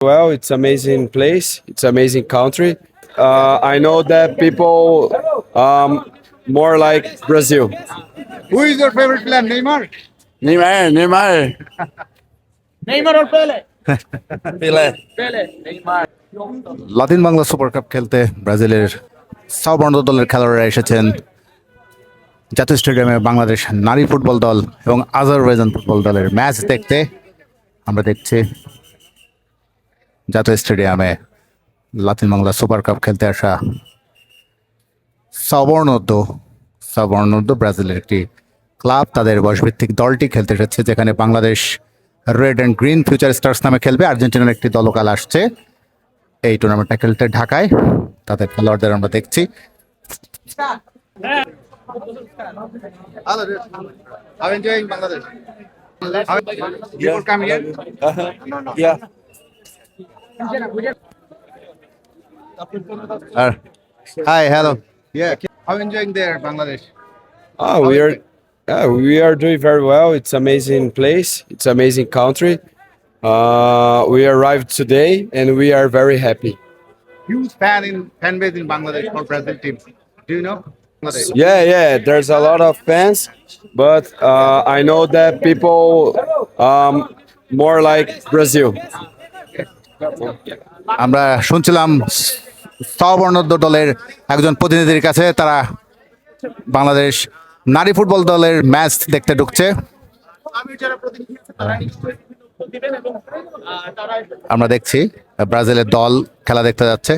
Well, it's amazing place. It's amazing country. Uh, I know that people um, more like Brazil. Who is your favorite player? Neymar? Neymar, Neymar. Neymar or Pele? Pele. Pele. Neymar. Latin Bangla Super Cup খেলতে ব্রাজিলের সাউবর্ণ দলের খেলোয়াড়রা এসেছেন জাতীয় স্টেডিয়ামে বাংলাদেশ নারী football দল এবং আজারবাইজান ফুটবল দলের ম্যাচ দেখতে আমরা দেখছি জাতীয় স্টেডিয়ামে লাতিন বাংলা সুপার কাপ খেলতে আসা সাবর্ণোদ্য সাবর্ণোদ্য ব্রাজিলের একটি ক্লাব তাদের বয়সভিত্তিক দলটি খেলতে এসেছে যেখানে Bangladesh Red and Green Future Stars নামে খেলবে আর্জেন্টিনার একটি দলকাল আসছে এই টুর্নামেন্টটা খেলতে ঢাকায় তাদের খেলোয়াড়দের আমরা দেখছি Hello. I'm enjoying Bangladesh. Before coming here? Yeah. Uh, hi, hello. Yeah, how enjoying there, Bangladesh? Oh, we are yeah, we are doing very well. It's amazing place. It's amazing country. Uh, we arrived today and we are very happy. Huge fan in fan base in Bangladesh for Brazil team. Do you know? Bangladesh? Yeah, yeah. There's a lot of fans, but uh, I know that people um, more like Brazil. আমরা শুনছিলাম সবর্ণোদ্য দলের একজন প্রতিনিধির কাছে তারা বাংলাদেশ নারী football দলের match দেখতে ঢুকছে আমরা দেখছি ব্রাজিলের দল খেলা দেখতে যাচ্ছে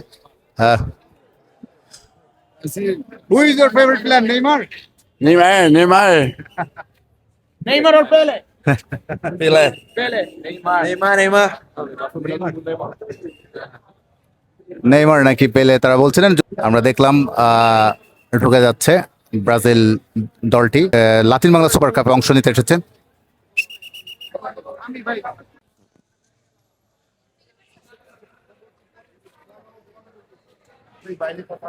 Who is your favorite player? Neymar? Neymar, Neymar. Neymar or Pele? Pelé. Pelé. Neymar. Neymar, Neymar. Neymar নাকি পেলে তারা বলছিলেন আমরা দেখলাম ঢুকে যাচ্ছে ব্রাজিল দলটি লাতিন বাংলা সুপার কাপে অংশ নিতে এসেছেন কথা